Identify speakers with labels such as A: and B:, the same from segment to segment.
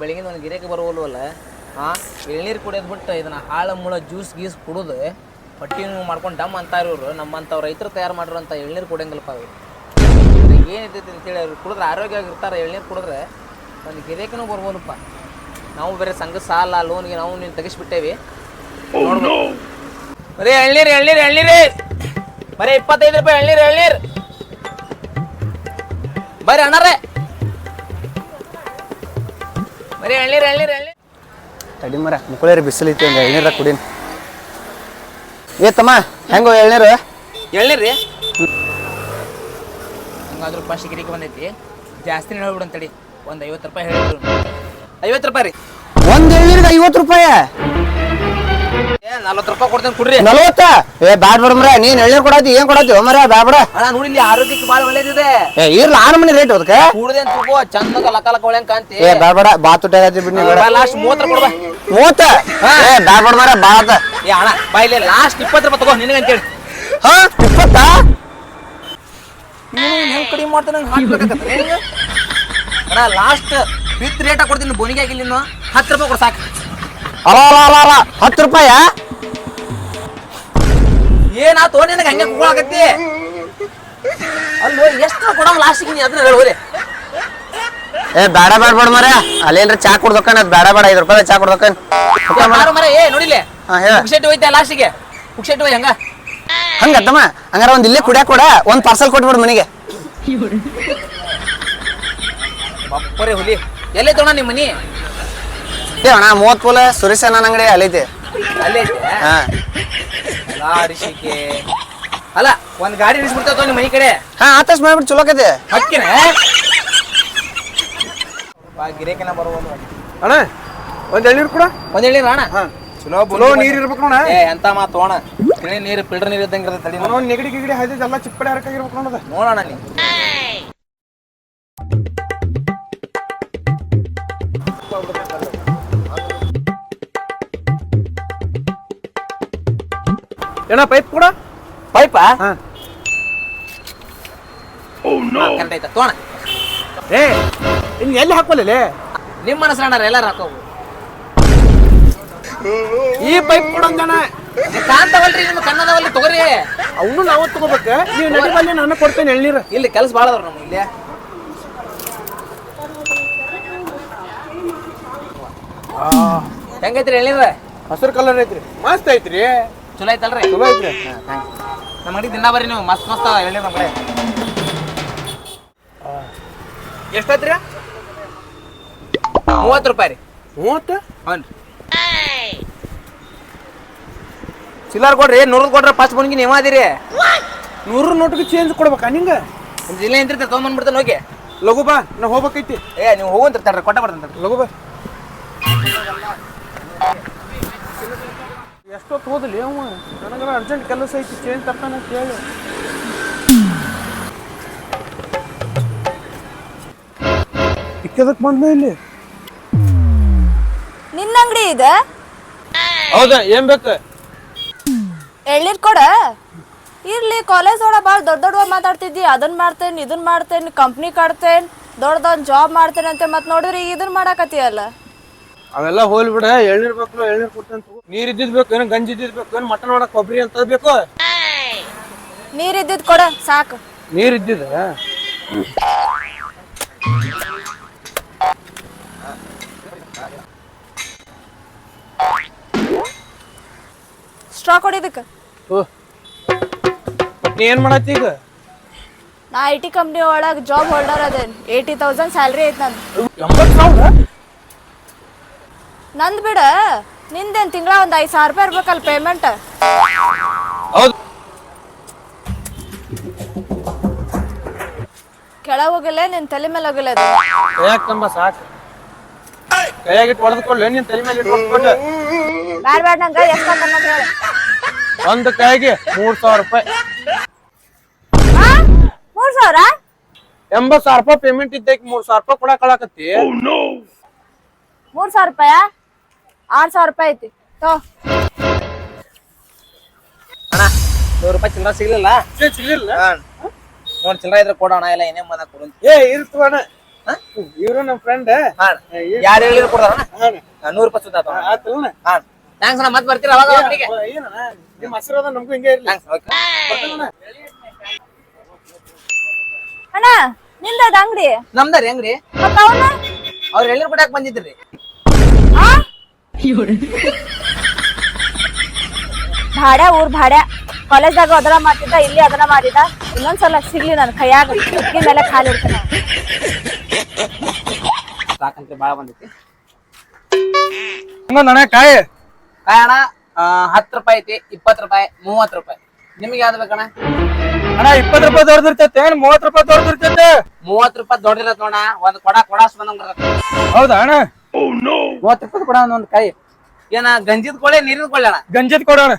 A: ಬೆಳಗಿನ ಒಂದು ಗಿರೇಕೆ ಬರುವಲ್ವಲ್ಲ? ಹಾಂ ಎಳ್ನೀರು ಕುಡಿಯೋದು ಬಿಟ್ಟು ಇದನ್ನ ಹಾಳು ಮುಳ ಜ್ಯೂಸ್ ಗೀಸ್ ಕುಡಿದು ಹೊಟ್ಟೆ ಮಾಡ್ಕೊಂಡು ಡಮ್ ಅಂತಾರೆ ಇವರು ನಮ್ಮಂಥವ್ರು ರೈತರು ತಯಾರು ಮಾಡಿರೋಂಥ ಎಳ್ನೀರು ಕುಡಿಯಂಗಿಲ್ಲಪ್ಪ ಅವ್ರಿಗೆ ಏನಿದೆ ಅಂತೇಳಿ ಅವ್ರು ಕುಡಿದ್ರೆ ಆರೋಗ್ಯವಾಗಿರ್ತಾರೆ ಎಳ್ನೀರು ಕುಡಿದ್ರೆ ಒಂದು ಗಿರೇಕನೂ ಬರ್ಬೋದಪ್ಪ ನಾವು ಬೇರೆ ಸಂಘ ಸಾಲ ಲೋನ್ಗೆ ನಾವು ನೀನು ತೆಗಿಸ್ಬಿಟ್ಟೇವಿ. ನೋಡ್ಬೇಕು. ಬರೀ ಎಳ್ನೀರು ಎಳ್ನೀರು ಎಳ್ನೀರು. ಬರೀ ಇಪ್ಪತ್ತೈದು ರೂಪಾಯಿ ಎಳ್ನೀರು ಎಳ್ನೀರು. ಬರ್ರಿ ಅಣ್ಣರೇ. ಬರೀ ಎಳ್ನೀರು ಎಳ್ನೀರು ಎಳ್ನೀರು.
B: ತಡಿ ಮರ ಮುಕ್ಕಳೇರಿ ಬಿಸಿಲೈತಿ ಒಂದು ಎಳ್ನೀರ ಕುಡೀನಿ. ಏ ತಮ್ಮ ಹೆಂಗೋ ಎಳ್ನೀರು?
A: ಎಳ್ನೀರಿ ಹಂಗಾದ್ರೂ ಫಸ್ಟ್ ಗಿರಿಗೆ ಬಂದೈತಿ. ಜಾಸ್ತಿನೇ ಹೇಳ್ಬಿಡು ತಡಿ. ಒಂದು ಐವತ್ತು ರೂಪಾಯಿ ಹೇಳಿದ್ರು. ಐವತ್ತು ರೂಪಾಯಿ ರೀ.
B: ಒಂದು ಎಳ್ನೀರಿಗೆ ಐವತ್ತು ರೂಪಾಯಿ?
A: ನಲ್ವತ್ತು ರೂಪಾಯಿ ಕೊಡ್ತೇನೆ ಕುಡ್ರಿ.
B: ನಲ್ವತ್ತ? ಏ ಬ್ಯಾಡ್ ಬಿಡ ಮರ ನೀನ್ ಎಳ್ನೀರ್ ಕೊಡಾತಿ ಏನ್ ಕೊಡತಿ ಮರ ಬ್ಯಾ ಬಿಡ.
A: ಅಣ್ಣ ನೋಡಿ ಇಲ್ಲಿ ಆರೋಗ್ಯಕ್ಕೆ ಒಳ್ಳೇದಿದೆ.
B: ಏ ಇರ್ಲ ಆನ ಮನಿ ರೇಟ್ ಅದಕ್ಕೆ.
A: ಕೂಡದೆ ಒಳ್ಳೆ ಕಾಂತಿ
B: ಏ ಬೇಡ ಬಾ ತುಟ್ಟ
A: ಲಾಸ್ಟ್ ಕೊಡ್ಬಾ
B: ಮೂವತ್ತ? ಏ ಬಿಡ ಮರ ಬಾ
A: ಏ ಅಣ್ಣ ಲಾಸ್ಟ್ ಇಪ್ಪತ್ತು ರೂಪಾಯಿ ತಗೋ ನಿನಗೆ ಅಂತೇಳಿ
B: ಹಾ ಇಪ್ಪತ್ತ?
A: ನೀನು ಹೆಂಗ್ ಕಡಿಮೆ ಮಾಡ್ತಾನೆ ಹಂಗೆ ಹಾಕ್ಬೇಕಾಗತ್ತೆ ಅಣ್ಣ ಲಾಸ್ಟ್ ಬಿತ್ ರೇಟ್ ಕೊಡ್ತೀನಿ ಬೋನಿಗೆ ಆಗಿಲ್ಲ ಇನ್ನು ಹತ್ತು ರೂಪಾಯಿ ಕೊಡ್ಸಾಕ ಸಾಕು.
B: ಅಲ್ಲ ಅಲ್ಲ ಅಲ ಅಲ ಹತ್ತು ರೂಪಾಯ?
A: ಏನಾತು ನಿನಗೆ ಹಂಗೆ ಕುಗ್ಳಾಕತ್ತಿ ಅಲ್ಲೋ ಎಷ್ಟು ಕೊಡಂಗ್ ಲಾಸ್ಟಿಗೆ ನೀ ಅದನ್ನ ಹೇಳಿ
B: ಏ ಬೇಡ ಬೇಡ ಬೇಡ ಮರ ಅಲ್ಲೇನ್ರ ಚಾ ಕುಡ್ದಕ್ಕನ್ ಅದ್ ಬೇಡ ಬೇಡ ಐದು ರೂಪಾಯಿ ಚಾ ಕುಡ್ದಕ್ಕನ್
A: ಮಾರು ಏ ನೋಡಿಲೆ
B: ಹಾ ಹೇಳ.
A: ಹೋಯ್ತಾ ಲಾಸ್ಟಿಗೆ ಪುಕ್ಷೆಟ್ಟು ಹೋಯ್ ಹಂಗ?
B: ಹಂಗತ್ತಮ್ಮ ಹಂಗಾರ ಒಂದ್ ಇಲ್ಲೇ ಕುಡಿಯಾಕ ಕೊಡ ಒಂದ್ ಪಾರ್ಸಲ್ ಕೊಟ್ಬಿಡು ಮನೆಗೆ.
A: ಬಪ್ಪರೆ ಹುಲಿ. ಎಲ್ಲೇ ತೋಣ ನಿಮ್ಮ ಮನಿ?
B: ಏ ಅಣ್ಣ ಮೂವತ್ ಪೋಲ ಸುರೇಶ್ ಅಣ್ಣ ಅಂಗಡಿ ಅಲ್ಲೈತಿ
A: ಅಲ್ಲೇ
B: ಹಾ.
A: ಲಾರಿಸಿಕೆ ಅಲ್ಲ ಒಂದ್ ಗಾಡಿ ಇಳಿಸ್ಬಿಡ್ತಾವ ನಿಮ್ಮ ಮನಿ ಕಡೆ.
B: ಹಾ ಆತಸ್ ಮಾಡ್ಬಿಟ್ಟು ಚಲೋ ಆಕೈತಿ.
A: ಹಕ್ಕಿನ ಗಿರೇಕನ ಬರುವುದು
C: ಅಣ್ಣ ಒಂದ್ ಎಳ್ನೀರು ಕೂಡ.
A: ಒಂದ್ ಹೇಳಿ ಅಣ್ಣ? ಚಲೋ
C: ಬಲೋ ನೀರ್ ಇರ್ಬೇಕು ಅಣ್ಣ
A: ಏ ಎಂತ ಮಾತು ಅಣ್ಣ? ತಿಳಿ ನೀರು ಫಿಲ್ಟರ್ ನೀರು ಇದ್ದಂಗೆ ಇರ್ತದೆ ತಡಿ
C: ಒಂದ್ ನೆಗಡಿ ಗಿಗಡಿ ಹಾಯ್ದಿದ್ ಎಲ್ಲ ಚಿಪ್ಪಡೆ ಹರಕಾಗಿರ್ಬೇಕು ನೋಡದ
A: ನೋಡೋಣ ನೀ
C: ಏನ ಪೈಪ್ ಕೂಡ.
A: ಪೈಪಾ
C: ಹಾ.
A: ಕರೆಕ್ಟ್ ತೋಣ
C: ಏ ಇನ್ ಎಲ್ಲಿ ಹಾಕೋಲೇ
A: ನಿಮ್ಮ ಮನಸ್ಸು ಎಲ್ಲಾರು ಹಾಕೋ
C: ಈ ಪೈಪ್ ಕೂಡ ಅಂದಣ
A: ಕಾಂತವಲ್ರಿ ನಿಮ್ಮ ಕನ್ನದವಲ್ಲಿ ತಗೋರಿ.
C: ಅವನು ನಾವು ತಗೋಬೇಕು ನೀವು ನಡಿಬಲ್ಲಿ ನಾನು ಕೊಡ್ತೇನೆ ಎಳ್ನೀರು.
A: ಇಲ್ಲಿ ಕೆಲಸ ಭಾಳ ಅದಾರ ನಮ್ಗೆ ಇಲ್ಲಿ. ಹೆಂಗೈತ್ರಿ ಎಳ್ನೀರ?
C: ಹಸಿರು ಕಲರ್ ಐತ್ರಿ. ಮಸ್ತ್ ಐತ್ರಿ.
A: ಚಲೋ ಐತಲ್ರಿ?
C: ಚಲೋ ಐತ್ರಿ.
A: ನಮ್ಮ ಅಂಗಡಿ ದಿನ ಬರ್ರಿ ನೀವು. ಮಸ್ತ್ ಮಸ್ತ್ ಹೇಳಿ ನಮ್ಮ ಕಡೆ.
C: ಎಷ್ಟಾಯ್ತ್ರಿ
A: ಮೂವತ್ತು ರೂಪಾಯಿ ರೀ.
C: ಮೂವತ್ತು?
A: ಹ್ಞೂ ಚಿಲ್ಲರ್ ಕೊಡ್ರಿ ನೂರು ಕೊಡ್ರಿ ಪಾಚ್ ಬನ್ಗಿ ನೀವು ಅದಿರಿ
C: ನೂರು ನೋಟಿಗೆ ಚೇಂಜ್ ಕೊಡ್ಬೇಕಾ ನಿಂಗ?
A: ಜಿಲ್ಲೆ ನಿಂತಿರ್ತಾರೆ ತೊಗೊಂಬಂದ್ಬಿಡ್ತಾನೆ ಹೋಗಿ.
C: ಲಘು ಬಾ ನಾ ಹೋಗ್ಬೇಕೈತಿ.
A: ಏ ನೀವು ಹೋಗಂತಿರ್ತಾರ್ರಿ ಕೊಟ್ಟ ಬರ್ತಾನೆ
C: ಲಘು ಬಾ. ಎಷ್ಟೊತ್ತು ಹೋದಲಿ ಅವ ನನಗರ ಅರ್ಜೆಂಟ್ ಕೆಲಸ ಐತಿ ಚೇಂಜ್ ತರ್ತಾನೆ ಅಂತ ಇಕ್ಕದಕ್ಕೆ ಇಕ್ಕದಕ್ ಬಂದ ಇಲ್ಲಿ?
D: ನಿನ್ನ ಅಂಗಡಿ ಇದೆ?
C: ಹೌದಾ ಏನ್ ಬೇಕು?
D: ಎಳ್ನೀರ್ ಕೊಡ. ಇರ್ಲಿ ಕಾಲೇಜ್ ಒಳಗೆ ಭಾಳ ದೊಡ್ಡ ದೊಡ್ಡ ಮಾತಾಡ್ತಿದ್ದಿ. ಅದನ್ನ ಮಾಡ್ತೇನೆ ಇದನ್ನ ಮಾಡ್ತೇನೆ ಕಂಪ್ನಿ ಕಟ್ತೇನೆ ದೊಡ್ಡದೊಂದು ಜಾಬ್ ಮಾಡ್ತೇನೆ ಅಂತ ಮತ್ತೆ ನೋಡಿದ್ರೆ ಇದನ್ ಇದನ್ನ ಮಾಡಾಕತ್ತೀಯಲ್ಲ
C: ಅವೆಲ್ಲ ಹೋಲ್ ಬಿಡ ಎಳ್ನೀರ್ ಬೇಕು ಎಳ್ನೀರ್ ಕೊಡ್ತೇನೆ. ನೀರ್ ಇದ್ದಿದ್ ಬೇಕು ಏನು ಗಂಜಿ ಇದ್ದಿದ್ ಬೇಕು ಏನು ಮಟನ್ ಮಾಡಕ್ ಕೊಬ್ಬರಿ ಅಂತ ಬೇಕು?
D: ನೀರ್ ಇದ್ದಿದ್ ಕೊಡ ಸಾಕು.
C: ನೀರ್ ಇದ್ದಿದ?
D: ಸ್ಟ್ರಾ ಕೊಡಿದಕ್ಕೆ
C: ನೀ ಏನ್ ಮಾಡತ್ತಿ ಈಗ?
D: ನಾ ಐ ಟಿ ಕಂಪ್ನಿ ಒಳಗ್ ಜಾಬ್ ಹೋಲ್ಡರ್ ಅದೇನ್. ಏಯ್ಟಿ ತೌಸಂಡ್ ಸ್ಯಾಲ್ರಿ ಐತ್ ನಂದು.
C: ಸಾವಿರ?
D: ನಂದು ಬಿಡ. ನಿಂದೇನ್ ತಿಂಗಳ ಒಂದ್ ಐದ್ ಸಾವಿರ ರೂಪಾಯಿ ಇರ್ಬೇಕಲ್ಲ ಪೇಮೆಂಟ್
C: ಹೌದು.
D: ಕೆಳಗೆ ಹೋಗಿಲ್ಲ ನಿನ್ನ ತಲೆ ಮೇಲೆ ಹೋಗಿಲ್ಲ ಅದು.
C: ಸಾಕು? ಹೊಡೆದ್ಕೊಳ್ಳಿ ನಿನ್ ತಲೆ ಮೇಲೆ ಹೋಗಲ್ಲ ಹೊಡ್ಕೊಂಡು
D: ಬ್ಯಾಡ ಬ್ಯಾಡ ನಂಗೆ ಎಷ್ಟು ಅನ್ನೋದು ಹೇಳು.
C: ಒಂದು ಕೈಗೆ ಮೂರ್ ಸಾವಿರ ರೂಪಾಯಿ.
D: ಮೂರ್ ಸಾವಿರ?
C: ಎಂಬತ್ ಸಾವಿರ ರೂಪಾಯಿ ಪೇಮೆಂಟ್ ಇದ್ದಕ್ಕೆ ಮೂರ್ ಸಾವಿರ ರೂಪಾಯಿ ಕೊಡಕ್ ಕಳಕತ್ತಿ
D: ಮೂರು ಸಾವಿರ ರೂಪಾಯ? ಆರು ಸಾವಿರ ರೂಪಾಯಿ ಐತಿ. ತೋ.
A: ಅಣ್ಣ ನೂರು ರೂಪಾಯಿ ಚಿಲ್ಲರ ಸಿಗ್ಲಿಲ್ಲ?
C: ಸಿಗ್ಲಿಲ್ಲ.
A: ನೋಡಿ ಚಿಲ್ಲರ ಇದ್ರೆ ಕೊಡೋಣ ಇಲ್ಲ ಏನೇ ಮನ ಕೊಡು
C: ಏ ಇರ್ತವಣ ಇವರು ನಮ್ಮ ಫ್ರೆಂಡ್
A: ಹಾ ಯಾರು ಹೇಳಿದ್ರು ಕೊಡೋಣ ನೂರು ರೂಪಾಯಿ ಸುತ್ತ
C: ಆತಲ್ಲ
A: ಹಾ ಥ್ಯಾಂಕ್ಸ್ ಅಣ್ಣ ಮತ್ತೆ ಬರ್ತೀರ ಅವಾಗ ಅಂಗಡಿಗೆ
C: ಏನಣ್ಣ? ನಿಮ್ ಆಶೀರ್ವಾದ ನಮಗೂ ಹಿಂಗೆ ಇರ್ಲಿ.
D: ಅಣ್ಣ. ನಿಂದ ಅದ ಅಂಗಡಿ?
A: ರೀ ಅಂಗಡಿ. ಅವ್ರು ಎಳ್ನೀರು ಕೊಡಾಕ್ ಬಂದಿದ್ರಿ?
D: ಭಾಡ್ಯ ಊರ್ ಭಾಡ. ಕಾಲೇಜ್ದಾಗ ಅದನ್ನ ಮಾಡ್ತಿದ್ದ ಇಲ್ಲಿ ಅದನ್ನ ಮಾಡಿದ ಇನ್ನೊಂದ್ಸಲ ಸಿಗ್ಲಿ ನನ್ ಕೈಯಾಗ ಕುತ್ತಿಗೆ ಮೇಲೆ ಕಾಲು ಇಡ್ತೇನೆ
A: ಸಾಕಂತ್ರಿ ಭಾಳ ಬಂದೈತಿ.
C: ಅಣ್ಣ ಕಾಯಿ?
A: ಕಾಯಿ ಅಣ್ಣ ಹತ್ತು ರೂಪಾಯಿ ಐತಿ ಇಪ್ಪತ್ತು ರೂಪಾಯಿ ಮೂವತ್ತು ರೂಪಾಯಿ. ನಿಮ್ಗೆ ಯಾವ್ದು ಬೇಕಣ್ಣ?
C: ಅಣ್ಣ ಇಪ್ಪತ್ ರೂಪಾಯಿ ದೊಡ್ಡದಿರ್ತೈತೆ ಏನ್ ಮೂವತ್ ರೂಪಾಯಿ ದೊಡ್ಡದಿರ್ತೈತೆ?
A: ಮೂವತ್ತು ರೂಪಾಯಿ ದೊಡ್ಡದಿರತ್ತೆ ನೋಡ ಒಂದ್ ಕೊಡ ಕೊಡ ಬಂದಂಗ್
C: ಹೌದಾ ಅಣ್ಣ?
E: ಮೂವತ್ತು ರೂಪಾಯಿ ಕೊಡ ಒಂದ್ ಕಾಯಿ.
A: ಏನ ಗಂಜಿದ್ ಕೊಳೆ ನೀರಿನ ಅಣ್ಣ?
C: ಗಂಜದ್ ಕೊಡೋಣ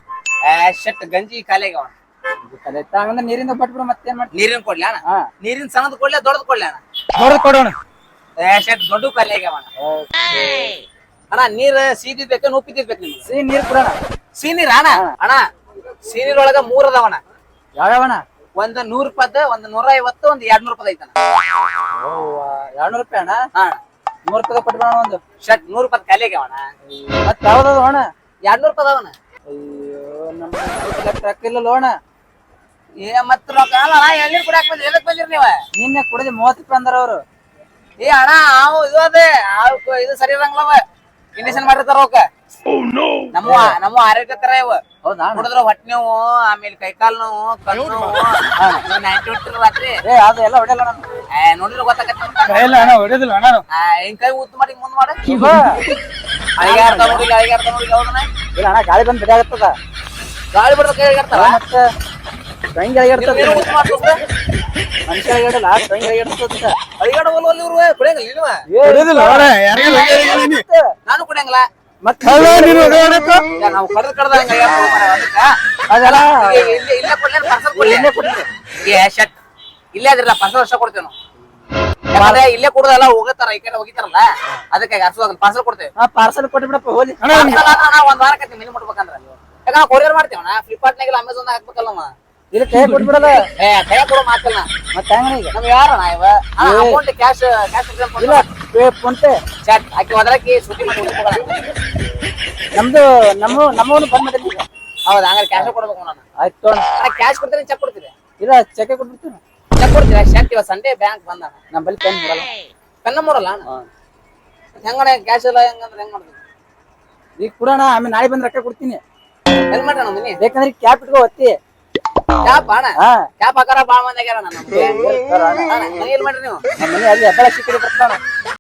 A: ಶಟ್ ಗಂಜಿ ಖಾಲಿ ಆಗ್ಯಾವ
E: ಅಂದ್ರೆ ನೀರಿಂದ ಬಟ್ಬಿಡು ಮತ್ತೇನ್ ಮಾಡ್ತಿ?
A: ನೀರಿನ ಕೊಡ್ಲಿ ಅಣ್ಣ?
E: ಹಾ.
A: ನೀರಿನ ಸಣ್ಣದ್ ಕೊಡ್ಲೆ ದೊಡ್ಡದ ಕೊಡ್ಲಿ ಅಣ್ಣ?
C: ಕೊಡೋಣ
A: ಶಟ್ ದೊಡ್ಡ ಖಾಲಿ ಆಗ್ಯಾವ ಅಣ್ಣ. ಅಣ್ಣ ನೀರ್ ಸೀದಿ ಬೇಕು ಉಪ್ಪಿದ್ದಿದ್ ಬೇಕು ನಿಮ್ಗೆ.
E: ಸಿಹಿ ನೀರು ಕೊಡೋಣ
A: ಸೀನೀರ್ ಅಣ್ಣ? ಅಣ್ಣ ಸೀನೀರ್ ಒಳಗ ಮೂರ್ ಅದಾವಣ
E: ಯಾವ್ಯಾವಣ
A: ಒಂದ್ ನೂರ್ ರೂಪಾಯ್ದ ಒಂದ್ ನೂರ ಐವತ್ತು ಒಂದ್ ಎರಡ್ ನೂರ್ ರೂಪಾಯಿ ಐತಣ್ಣ
E: ಎರಡ್ನೂರು ರೂಪಾಯಿ ಅಣ್ಣ?
A: ಹಾ
E: ನೂರು ರೂಪಾಯಿ ಕೊಟ್ಬಿಡೋಣ ಒಂದು.
A: ಶಟ್ ನೂರ್ ರೂಪಾಯಿ ಖಾಲಿ ಆಗ್ಯಾವಣ್ಣ
E: ಮತ್ತೆ ಯಾವ್ದದ ಅಣ್ಣ
A: ಎರಡ್ ನೂರ್ ರೂಪಾಯಿ ಅವನ.
E: ಅಯ್ಯೋ ನಮ್ಮ ಟ್ರಕ್ ಇಲ್ಲ ಅಣ್ಣ
A: ಏ ಮತ್ತ ರೊಕ್ಕ ಅಲ್ಲ ಎಳ್ನೀರ್ ಕುಡಿಯಾಕ ಬಂದ್ರಿ ಎದಕ್ ಬಂದಿರಿ ನೀವ?
E: ನಿನ್ನೆ ಕುಡಿದು ಮೂವತ್ತು ರೂಪಾಯಿ ಅಂದ್ರ ಅವ್ರು.
A: ಏ ಅಣ್ಣ ಅವು ಇದು ಅದೇ ಇದು ಸರಿ ಇರಂಗಿಲ್ಲವ. ಇಂಡಿಷನ್ ಮಾಡಿರ್ತಾರ ಅವಕ್ಕ ನಮ್ಮ ನಮ್ಮ ಆರೋಗ್ಯಕರ ಇವ
E: ಹೌದಾ ಅಣ್ಣ?
A: ಕುಡಿದ್ರ ಹೊಟ್ಟೆ ನೋವು ಆಮೇಲೆ ಕೈಕಾಲ್ ನೋವು ಕಣ್ಣು ನೋವು ನೈಂಟಿ ಹೊಟ್ಟಿರ ರಾತ್ರಿ?
E: ಏ ಅದು ಎಲ್ಲ ಹೊಡೆಯಲ್ಲ ನಾನು.
A: ಏ ನೋಡಿದ್ರೆ ಗೊತ್ತಾಗತ್ತೆ
C: ಇಲ್ಲ ಅಣ್ಣ ಹೊಡೆದಿಲ್ಲ ಅಣ್ಣ ನಾವು.
A: ಹಿಂಗ್ ಕೈ ಉತ್ತು ಮಾಡಿ ಮುಂದ್ ಮಾಡ. ಅಳಿಗೆ ಅರ್ಥ ನೋಡಿಲ್ಲ ಅಳಿಗೆ ಅರ್ಥ ನೋಡಿಲ್ಲ ಹೌದಣ್ಣ
E: ಇಲ್ಲ ಅಣ್ಣ ಗಾಳಿ ಬಂದು ಬಿಡಾಗತ್ತದ
A: ಗಾಳಿ ಬಿಡ್ದ ಕೈ ಇರ್ತಾರ
E: ಮತ್ತೆ ಟ್ರೈನ್ ಇರ್ತದ
A: ಉತ್ತು ಮಾಡ್ತದ
E: ಮನುಷ್ಯ ಇಡಲ್ಲ ಟ್ರೈನ್ ಇರ್ತದ
A: ಅಳಿಗಾಡ ಒಲ್ ಇವ್ರು ಕುಡಿಯಂಗಿಲ್ಲ ನೀವ
C: ಹೊಡೆದಿಲ್ಲ ಅಣ್ಣ ಯಾರಿಗೂ ಹೊಡೆದಿಲ್ಲ ನೀ.
A: ನಾನು ಕುಡಿಯಂಗಿಲ್ಲ.
E: ಮತ್ತೆ
C: ಅಲ್ಲ, ನೀನು ಹೊಡೆಯೋಣಕ್ಕ?
A: ಈಗ ನಾವು ಕಡ್ದ ಕಡ್ದ ಹಂಗ ಅದಕ್ಕ
E: ಅದೆಲ್ಲ
A: ಈಗ ಇಲ್ಲೇ ಇಲ್ಲೇ ಕೊಡ್ಲಿ ಪಾರ್ಸಲ್ ಕೊಡ್ಲಿ?
E: ಇಲ್ಲೇ ಕೊಡ್ರಿ.
A: ಏ ಶಟ್ ಇಲ್ಲೇ ಅದ್ರಲ್ಲ ಪಾರ್ಸಲ್ ವರ್ಷ ಕೊಡ್ತೇವೆ ನಾವು ಯಾಕಂದ್ರೆ ಇಲ್ಲೇ ಕುಡ್ದೆಲ್ಲ ಹೋಗತ್ತಾರ ಈ ಕಡೆ ಹೋಗಿತಾರಲ್ಲ. ಅದಕ್ಕೆ ಹರ್ಸೋದ್ ಪಾರ್ಸಲ್ ಕೊಡ್ತೇವೆ.
E: ಆ ಪಾರ್ಸಲ್ ಕೊಟ್ಬಿಡಪ್ಪ ಹೋಲಿ
C: ಅಣ್ಣ
A: ಪಾರ್ಸಲ್ ಆದ್ರೆ ನಾವು ಒಂದ್ ವಾರಕ್ಕೆ ಮಿನಿ ಮುಟ್ಬೇಕಂದ್ರ. ಯಾಕ ನಾವು ಕೊರಿಯರ್ ಮಾಡ್ತೇವಣ್ಣ ಫ್ಲಿಪ್ಕಾರ್ಟ್ನಾಗ ಅಮೆಝಾನ್ ಹಾಕ್ಬೇಕಲ್ಲ ನಾವು
E: ಇಲ್ಲಿ ಕೈ ಕೊಟ್ಬಿಡಲ್ಲ.
A: ಏ ಕೈ ಕೊಡೋ ಮಾತಿಲ್ಲ.
E: ಮತ್ತೆ ಹೆಂಗಣ ಈಗ?
A: ನಮ್ಗೆ ಯಾರಣ್ಣ ಇವ? ಅಮೌಂಟ್ ಕ್ಯಾಶ್ ಕ್ಯಾಶ್
E: ಇಲ್ಲ. ಪೇ ಫೋನ್ಪೇ
A: ಚಾಟ್ ಆಕಿ ಒದರಕ್ಕೆ ಸುದ್ದಿ ಮಾಡಿ
E: ನಮ್ದು ನಮ್ಮ ನಮ್ಮವನು ಬಂದ್ ಮಾಡಿದ್ರಿ ಈಗ
A: ಹೌದು ಹಂಗಾರೆ ಕ್ಯಾಶ್ ಕೊಡ್ಬೇಕು ನಾನು
E: ಆಯ್ತು
A: ಕ್ಯಾಶ್ ಕೊಡ್ತೀನಿ ಚೆಕ್ ಕೊಡ್ತೀರಿ
E: ಇಲ್ಲ ಚೆಕ್ ಕೊಟ್ಬಿಡ್ತೀನಿ
A: ಚೆಕ್ ಕೊಡ್ತೀರಾ ಶರ್ಟ್ ಇವ ಸಂಡೇ ಬ್ಯಾಂಕ್ ಬಂದ
E: ನಮ್ಮಲ್ಲಿ ಬಳಿ ಪೆನ್ ಬಿಡಲ್ಲ
A: ಪೆನ್ನ ಮಾಡಲ್ಲ ಹೆಂಗಣ ಕ್ಯಾಶ್ ಇಲ್ಲ ಹೆಂಗಂದ್ರೆ ಹೆಂಗ್ ಮಾಡ್ತೀನಿ
E: ಈಗ ಕೊಡೋಣ ಆಮೇಲೆ ನಾಳೆ ಬಂದ್ ರೊಕ್ಕ ಕೊಡ್ತೀನಿ
A: ಹೆಂಗ್ ಮಾಡೋಣ ಮನಿ
E: ಬೇಕಂದ್ರೆ ಕ್ಯಾಪ್ ಇಟ್ಕೋ ಒತ್ತಿ
A: ಕ್ಯಾಪ್ ಅಣ್ಣ ಕ್ಯಾಪ್ ಹಾಕಾರ ಬಾಳ ಮಂದಿ ಆಗ್ಯಾರ ನನ್ನ ಮನಿ ಎಲ್ಲಿ ಮಾಡ್ರಿ ನೀವು
E: ನಮ್ಮ ಮನೆ ಅಲ್ಲಿ ಹೆಬ್ಬಳ ಸಿಕ್ಕಿ ಬರ್ತಾನ